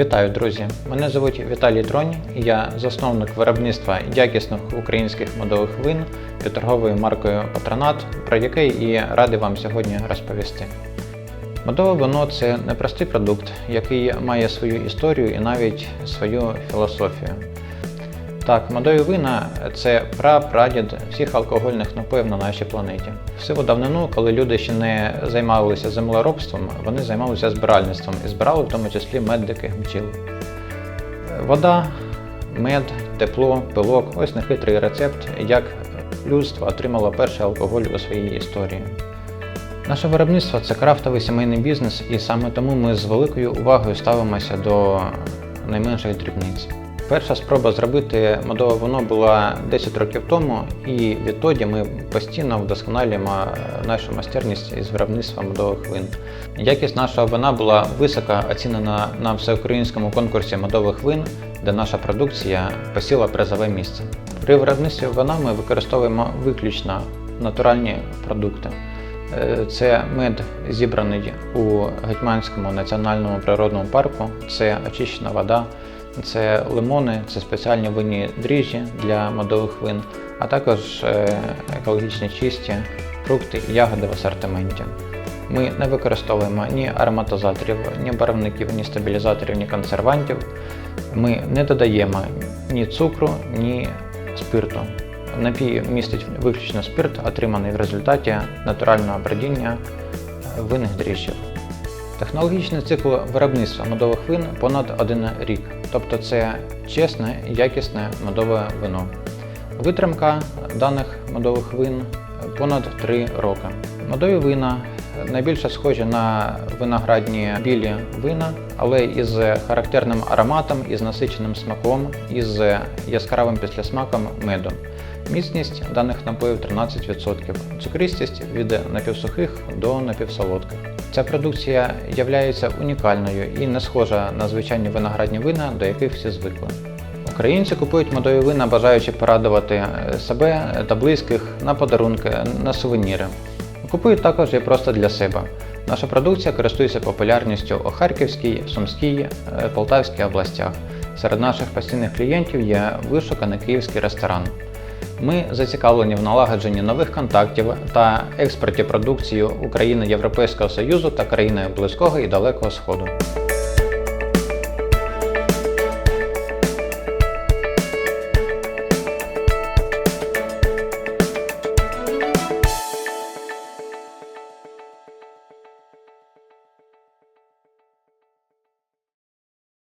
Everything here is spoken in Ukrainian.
Вітаю, друзі! Мене звуть Віталій Тронь, я засновник виробництва якісних українських медових вин під торговою маркою Патронат, про який і радий вам сьогодні розповісти. Медове вино це непростий продукт, який має свою історію і навіть свою філософію. Так, вина це прапрадід всіх алкогольних напоїв на нашій планеті. В сиву давнину, коли люди ще не займалися землеробством, вони займалися збиральництвом і збирали в тому числі мед диких бджіл. Вода, мед, тепло, пилок ось нехитрий рецепт, як людство отримало перший алкоголь у своїй історії. Наше виробництво це крафтовий сімейний бізнес, і саме тому ми з великою увагою ставимося до найменших дрібниць. Перша спроба зробити медове вино була 10 років тому, і відтоді ми постійно вдосконалюємо нашу майстерність із виробництва медових вин. Якість нашого вина була високо оцінена на всеукраїнському конкурсі медових вин, де наша продукція посіла призове місце. При виробництві вина ми використовуємо виключно натуральні продукти. Е, Це мед зібраний у Гетьманському національному природному парку, це очищена вода, це лимони, це спеціальні винні дріжджі для медових вин, а також е, екологічні чисті фрукти і ягоди в асортименті. Ми не використовуємо ні ароматизаторів, ні барвників, ні стабілізаторів, ні консервантів. Ми не додаємо ні цукру, ні спирту. Напій містить виключно спирт, отриманий в результаті натурального бродіння винних дріжджів. Технологічний цикл виробництва медових вин понад один рік, тобто це чесне, якісне медове вино. Витримка даних медових вин понад 3 роки. Медові вина найбільше схожі на виноградні білі вина, але із характерним ароматом, із насиченим смаком, із яскравим післясмаком меду. Міцність даних напоїв 13%, цукристість від напівсухих до напівсолодких. Ця продукція є унікальною і не схожа на звичайні виноградні вина, до яких всі звикли. Українці купують медові вина, бажаючи порадувати себе та близьких на подарунки, на сувеніри. Купують також і просто для себе. Наша продукція користується популярністю у Харківській, Сумській, е, Полтавській областях. Серед наших постійних клієнтів є вишуканий київський ресторан. Ми зацікавлені в налагодженні нових контактів та експорті продукції України Європейського Союзу та країни Близького і Далекого Сходу.